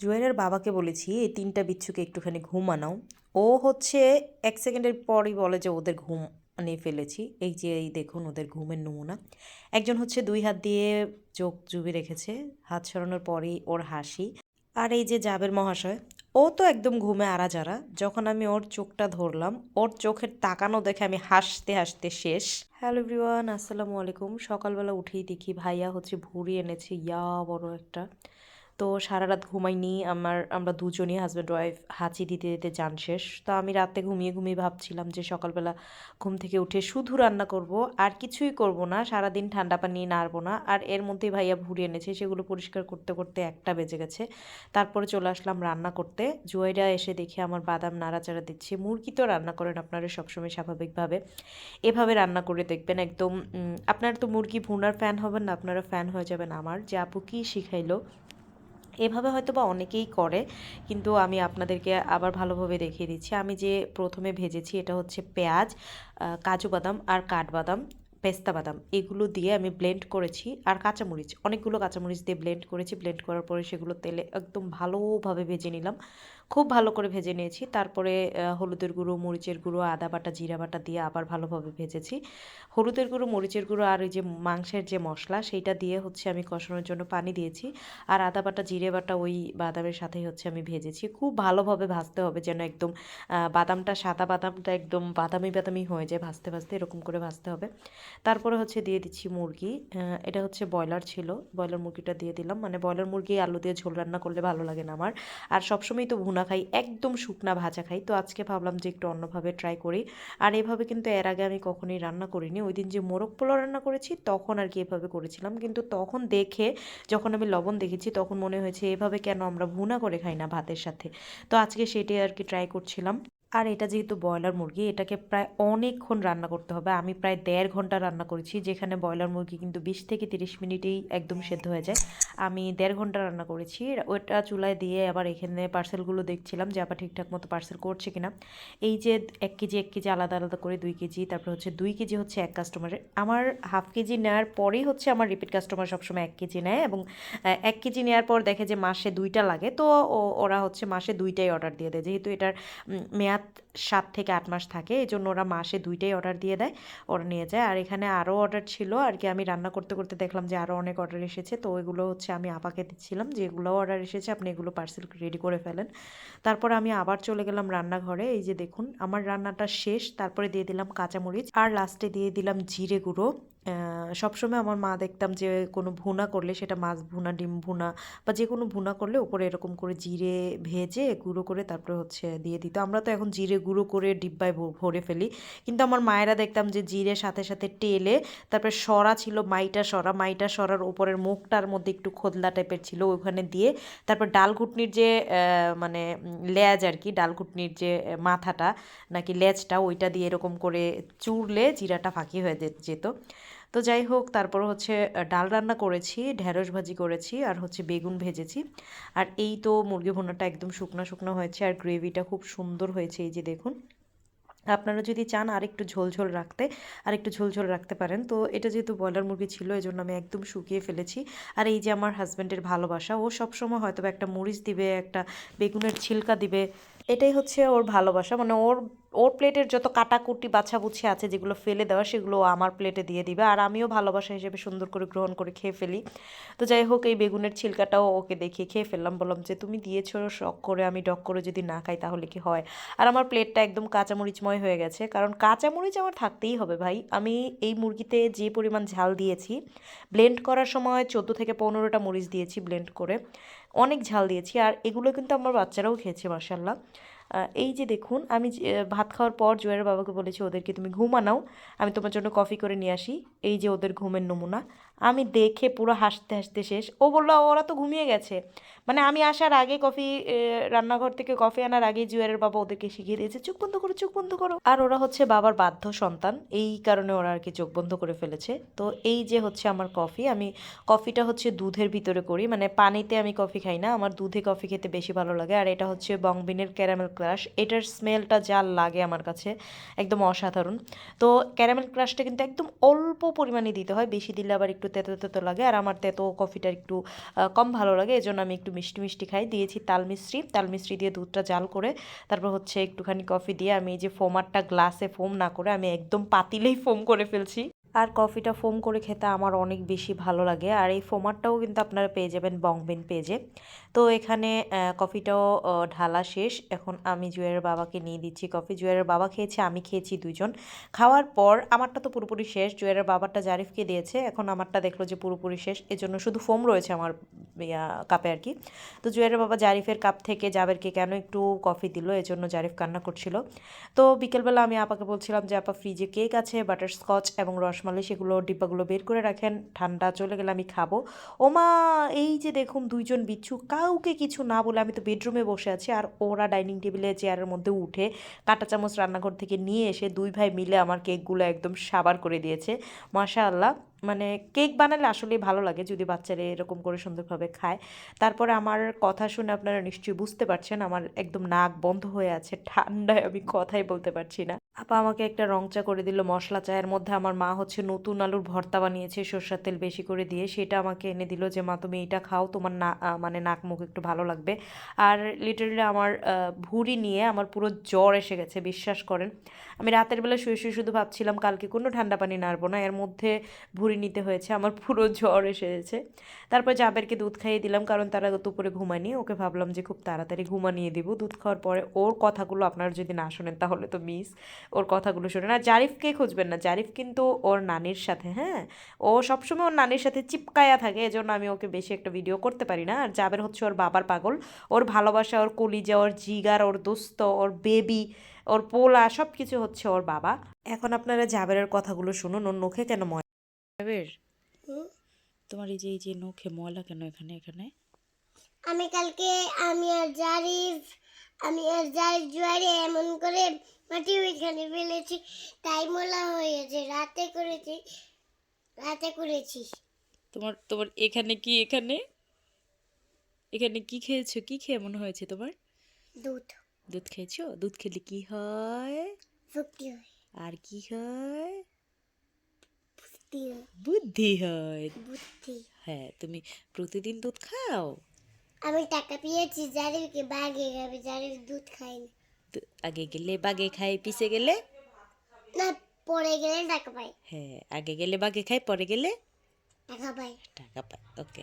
জুয়েলের বাবাকে বলেছি, এই তিনটা বিচ্ছুকে একটুখানি ঘুমানাও ও হচ্ছে এক সেকেন্ডের পরই বলে যে, ওদের ঘুম নিয়ে ফেলেছি। এই যে, এই দেখুন ওদের ঘুমের নমুনা। একজন হচ্ছে দুই হাত দিয়ে চোখ জুবি রেখেছে, হাত সরানোর পরেই ওর হাসি। আর এই যে জাবের মহাশয়, ও তো একদম ঘুমে আরা যারা যখন আমি ওর চোখটা ধরলাম, ওর চোখের তাকানো দেখে আমি হাসতে হাসতে শেষ। হ্যালো এভরিওয়ান, আসসালামু আলাইকুম। সকালবেলা উঠেই দেখি ভাইয়া হচ্ছে ভুড়ি এনেছে। ইয়া বড় একটা। তো সারা রাত ঘুমাইনি, আমার, আমরা দুজনই হাজব্যান্ড ওয়াইফ হাঁচি দিতে দিতে যান শেষ। তো আমি রাতে ঘুমিয়ে ঘুমিয়ে ভাবছিলাম যে সকালবেলা ঘুম থেকে উঠে শুধু রান্না করব, আর কিছুই করব না, সারাদিন ঠান্ডা পানি নাড়বো না। আর এর মধ্যে ভাইয়া ভুড়ি এনেছে, সেগুলো পরিষ্কার করতে করতে একটা বেজে গেছে। তারপরে চলে আসলাম রান্না করতে। জুয়াইরা এসে দেখে আমার বাদাম নাড়াচাড়া দিচ্ছে। মুরগি তো রান্না করেন আপনারা সবসময় স্বাভাবিকভাবে। এভাবে রান্না করে দেখবেন একদম আপনারা তো মুরগি ভুনার ফ্যান হবেন না, আপনারা ফ্যান হয়ে যাবেন আমার। যে আপু কী শিখাইলো? এভাবে হয়তো বা অনেকেই করে, কিন্তু আমি আপনাদেরকে আবার ভালোভাবে দেখিয়ে দিচ্ছি। আমি যে প্রথমে ভেজেছি এটা হচ্ছে পেঁয়াজ কাজুবাদাম কাজু বাদাম আর কাঠবাদাম। পেস্তা বাদাম, এগুলো দিয়ে আমি ব্লেন্ড করেছি। আর কাঁচামরিচ, অনেকগুলো কাঁচামরিচ দিয়ে ব্লেন্ড করেছি। ব্লেন্ড করার পরে সেগুলো তেলে একদম ভালোভাবে ভেজে নিলাম। খুব ভালো করে ভেজে নিয়েছি। তারপরে হলুদের গুঁড়ো, মরিচের গুঁড়ো, আদা বাটা, জিরা বাটা দিয়ে আবার ভালোভাবে ভেজেছি। হলুদের গুঁড়ো, মরিচের গুঁড়ো আর ওই যে মাংসের যে মশলা, সেইটা দিয়ে হচ্ছে আমি কষানোর জন্য পানি দিয়েছি। আর আদা বাটা, জিরে বাটা ওই বাদামের সাথেই হচ্ছে আমি ভেজেছি। খুব ভালোভাবে ভাজতে হবে যেন একদম বাদামটা, সাদা বাদামটা একদম বাদামি বাদামি হয়ে যায়। ভাজতে ভাজতে এরকম করে ভাজতে হবে। তারপরে হচ্ছে দিয়ে দিচ্ছি মুরগি এটা হচ্ছে ব্রয়লার ছিল, ব্রয়লার মুরগিটা দিয়ে দিলাম মানে ব্রয়লার মুরগি আলু দিয়ে ঝোল রান্না করলে ভালো লাগে না আমার। আর সবসময় তো ভুনা খাই, একদম শুকনা ভাজা খাই, তো আজকে ভাবলাম যে একটু অন্যভাবে ট্রাই করি। আর এভাবে কিন্তু এর আগে আমি কখনোই রান্না করিনি, ওই দিন যে মোরগ পোলাও রান্না করেছি তখন আর কি এভাবে করেছিলাম, কিন্তু তখন দেখে যখন আমি লবণ দেখেছি তখন মনে হয়েছে এভাবে কেন আমরা ভুনা করে খাই না ভাতের সাথে। তো আজকে সেটাই আর কি ট্রাই করছিলাম। আর এটা যেহেতু ব্রয়লার মুরগি, এটাকে প্রায় অনেকক্ষণ রান্না করতে হবে। আমি প্রায় দেড় ঘণ্টা রান্না করেছি, যেখানে ব্রয়লার মুরগি কিন্তু বিশ থেকে তিরিশ মিনিটেই একদম সেদ্ধ হয়ে যায়। আমি দেড় ঘণ্টা রান্না করেছি। ওটা চুলায় দিয়ে আবার এখানে পার্সেলগুলো দেখছিলাম যে আবার ঠিকঠাক মতো পার্সেল করছে কিনা। এই যে এক কেজি এক কেজি আলাদা আলাদা করে দুই কেজি, তারপরে হচ্ছে দুই কেজি হচ্ছে এক কাস্টমারের আমার হাফ কেজি নেওয়ার পরেই হচ্ছে আমার রিপিট কাস্টমার সবসময় এক কেজি নেয় এবং এক কেজি নেওয়ার পর দেখে যে মাসে দুইটা লাগে, তো ওরা হচ্ছে মাসে দুইটাই অর্ডার দিয়ে দেয়। যেহেতু এটার মেয়াদ সাত সাত থেকে আট মাস থাকে এই জন্য ওরা মাসে দুইটাই অর্ডার দিয়ে দেয়, ওরা নিয়ে যায়। আর এখানে আরও অর্ডার ছিল, আর কি আমি রান্না করতে করতে দেখলাম যে আরও অনেক অর্ডার এসেছে, তো ওইগুলো হচ্ছে আমি আপাকে দিচ্ছিলাম, যে এগুলো অর্ডার এসেছে, আপনি এগুলো পার্সেল রেডি করে ফেলেন। তারপর আমি আবার চলে গেলাম রান্নাঘরে, এই যে দেখুন, আমার রান্নাটা শেষ, তারপরে দিয়ে দিলাম কাঁচামরিচ, আর লাস্টে দিয়ে দিলাম জিরে গুঁড়ো সবসময় আমার মা দেখতাম যে, কোনো ভুনা করলে সেটা মাছ ভুনা, ডিম ভুনা বা যে কোনো ভুনা করলে উপরে এরকম করে জিরে ভেজে গুঁড়ো করে তারপরে হচ্ছে দিয়ে দিত। আমরা তো এখন জিরে গুঁড়ো করে ডিব্বায় ভরে ফেলি। কিন্তু আমার মায়েরা দেখতাম যে, জিরে সাথে সাথে টেলে তারপরে সরা ছিল, মাইটা সরা, মাইটা সরার উপরের মুখটার মধ্যে একটু খোদলা টাইপের ছিল ওখানে দিয়ে তারপর ডাল ঘুটনির যে মানে লেজ আর কি ডাল ঘুটনির যে মাথাটা নাকি লেজটা, ওইটা দিয়ে এরকম করে চুরলে জিরাটা ফাঁকি হয়ে যেত। তো যাই হোক, তারপর হচ্ছে ডাল রান্না করেছি, ঢেঁড়স ভাজি করেছি আর হচ্ছে বেগুন ভেজেছি। আর এই তো মুরগি ভুনাটা একদম শুকনো শুকনো হয়েছে আর গ্রেভিটা খুব সুন্দর হয়েছে এই যে দেখুন। আপনারা যদি চান আর একটু ঝোল ঝোল রাখতে, আর একটু ঝোল ঝোল রাখতে পারেন। তো এটা যেহেতু ব্রয়লার মুরগি ছিল এই জন্য আমি একদম শুকিয়ে ফেলেছি। আর এই যে আমার হাজব্যান্ডের ভালোবাসা, ও সবসময় হয়তো একটা মরিচ দিবে, একটা বেগুনের ছিলকা দিবে, এটাই হচ্ছে ওর ভালোবাসা। মানে ওর ওর প্লেটের যত কাটাকুটি, বাছাবুছি আছে যেগুলো ফেলে দেওয়া, সেগুলো আমার প্লেটে দিয়ে দিবে। আর আমিও ভালোবাসা হিসেবে সুন্দর করে গ্রহণ করে খেয়ে ফেলি। তো যাই হোক, এই বেগুনের ছিলকাটাও ওকে দেখিয়ে খেয়ে ফেললাম। বললাম যে, তুমি দিয়েছ, শখ করে আমি ডক করে যদি না খাই তাহলে কি হয়? আর আমার প্লেটটা একদম কাঁচামরিচময় হয়ে গেছে। কারণ কাঁচামরিচ আমার থাকতেই হবে ভাই। আমি এই মুরগিতে যে পরিমাণ ঝাল দিয়েছি, ব্লেন্ড করার সময় চোদ্দ থেকে পনেরোটা মরিচ দিয়েছি ব্লেন্ড করে। অনেক ঝাল দিয়েছি। আর এগুলো কিন্তু আমার বাচ্চারাও খেয়েছে মার্শাল্লাহ এই যে দেখুন, আমি ভাত খাওয়ার পর জয়ের বাবাকে বলেছি, ওদেরকে তুমি ঘুমানাও, আমি তোমার জন্য কফি করে নিয়ে আসি। এই যে ওদের ঘুমের নমুনা। আমি দেখে পুরো হাসতে হাসতে শেষ। ও বলল, ওরা তো ঘুমিয়ে গেছে। মানে আমি আসার আগে কফি রান্নাঘর থেকে কফি আনার আগেই জুয়ারের বাবা ওদেরকে শিখিয়ে দিয়েছে, চোখ বন্ধ করো, চোখ বন্ধ করো। আর ওরা হচ্ছে বাবার বাধ্য সন্তান, এই কারণে ওরা আর কি চোখ বন্ধ করে ফেলেছে। তো এই যে হচ্ছে আমার কফি, আমি কফিটা হচ্ছে দুধের ভিতরে করি মানে পানিতে আমি কফি খাই না, আমার দুধে কফি খেতে বেশি ভালো লাগে। আর এটা হচ্ছে বংবিনের ক্যারামেল ক্রাশ। এটার স্মেলটা যা লাগে আমার কাছে, একদম অসাধারণ। তো ক্যারামেল ক্রাশটা কিন্তু একদম অল্প পরিমাণে দিতে হয়, বেশি দিলে আবার একটু তেতো তেতো লাগে আর আমার তেতো কফিটা একটু কম ভালো লাগে। এজন্য আমি একটু মিষ্টি মিষ্টি খাই। দিয়েছি তাল মিশ্রি। তাল মিশ্রি দিয়ে দুধটা জাল করে তারপর হচ্ছে একটুখানি কফি দিয়ে আমি এই যে ফোমারটা গ্লাসে ফোম না করে আমি একদম পাতিলেই ফোম করে ফেলছি। আর কফিটা ফোম করে খেতে আমার অনেক বেশি ভালো লাগে। আর এই ফোমারটাও কিন্তু আপনারা পেয়ে যাবেন বংবেন পেজে। তো এখানে কফিটাও ঢালা শেষ। এখন আমি জুয়ের বাবাকে নিয়ে দিচ্ছি কফি। জুয়ের বাবা খেয়েছে, আমি খেয়েছি দুজন। খাওয়ার পর আমারটা তো পুরোপুরি শেষ। জুয়ের বাবারটা জারিফকে দিয়েছে। এখন আমারটা দেখল যে পুরোপুরি শেষ। এজন্য শুধু ফোম রয়েছে আমার কাপে আর কি। তো জুয়ের বাবা জারিফের কাপ থেকে জাবেরকে কেন একটু কফি দিল? এজন্য জারিফ কান্না করছিল। তো বিকেলবেলা আমি আপাকে বলছিলাম যে, আপা, ফ্রিজে কেক আছে বাটারস্কচ এবং রসমালাই সেগুলো, ডিব্বাগুলো বের করে রাখেন। ঠান্ডা চলে গেলে আমি খাব। ওমা, এই যে দেখুন দুইজন বিচ্ছু। কাউকে কিছু না বলে আমি তো বেডরুমে বসে আছি। আর ওরা ডাইনিং টেবিলে, চেয়ারের মধ্যে উঠে কাঁটা চামচ রান্নাঘর থেকে নিয়ে এসে দুই ভাই মিলে আমার কেকগুলো একদম সাবার করে দিয়েছে। মাশা আল্লাহ মানে কেক বানালে আসলে ভালো লাগে যদি বাচ্চারা এরকম করে সুন্দরভাবে খায়। তারপরে আমার কথা শুনে আপনারা নিশ্চয়ই বুঝতে পারছেন, আমার একদম নাক বন্ধ হয়ে আছে, ঠান্ডায় আমি কথাই বলতে পারছি না। আপা আমাকে একটা রং চা করে দিল মশলা চায়ের মধ্যে, আমার মা হচ্ছে নতুন আলুর ভর্তা বানিয়েছে, সর্ষার তেল বেশি করে দিয়ে, সেটা আমাকে এনে দিল যে, মা, তুমি এটা খাও, তোমার না মানে নাক, মুখ একটু ভালো লাগবে। আর লিটারেলি আমার ভুঁড়ি নিয়ে আমার পুরো জ্বর এসে গেছে, বিশ্বাস করেন। আমি রাতের বেলা শুয়ে শুয়ে শুধু ভাবছিলাম, কালকে কোনো ঠান্ডা পানি নাড়বো না। এর মধ্যে ভুঁড়ি নিতে হয়েছে, আমার পুরো জ্বর এসেছে তারপর জাবেরকে দুধ খাইয়ে দিলাম, কারণ তারা দুপুরে ঘুমায়নি। ওকে ভাবলাম যে খুব তাড়াতাড়ি ঘুমানিয়ে দিব, দুধ খাওয়ার পরে ওর কথাগুলো আপনারা যদি না শোনেন তাহলে তো মিস, ওর কথাগুলো শোনেন। আর জারিফকে খুঁজবেন না? জারিফ কিন্তু ওর নানির সাথে হ্যাঁ? ও সবসময় ওর নানির সাথে চিপকায়া থাকে, এজন্য আমি ওকে বেশি একটা ভিডিও করতে পারি না। আর জাবের হচ্ছে ওর বাবার পাগল, ওর ভালোবাসা, ওর কলিজা, ওর জিগার, ওর দোস্ত, ওর বেবি ওর পোলা সব কিছু হচ্ছে ওর বাবা। এখন আপনারা জাবেরের কথাগুলো শুনুন, ওর নখে কেন তোমার এই যে এই যে নখে ময়লা কেন এখানে এখানে? আমি কালকে আমি আর জারিফ আমি আর জারিফ জুয়ারে এমন করে মাটি ওইখানে ফেলেছি তাই মোলা হয়েছে রাতে করেছি রাতে করেছি। তোমার তোমার এখানে কি এখানে? এখানে কি খেয়েছো? কি খেয়ে মনে হয়েছে তোমার? দুধ। দুধ খেয়েছো? দুধ খেলে কি হয়? শক্তি হয়। আর কি হয়? বুদ্ধি হয়। বুদ্ধি হয়। বুদ্ধি। হ্যাঁ তুমি প্রতিদিন দুধ খাও? আমি টাকা পেয়েছি জারিফকে বাগে খাবে জারিফ দুধ খাই না আগে গেলে বাগে খায় পিছে গেলে? না পরে গেলে টাকা পাই হ্যাঁ আগে গেলে বাগে খায় পরে গেলে? টাকা পাই টাকা পাই ওকে।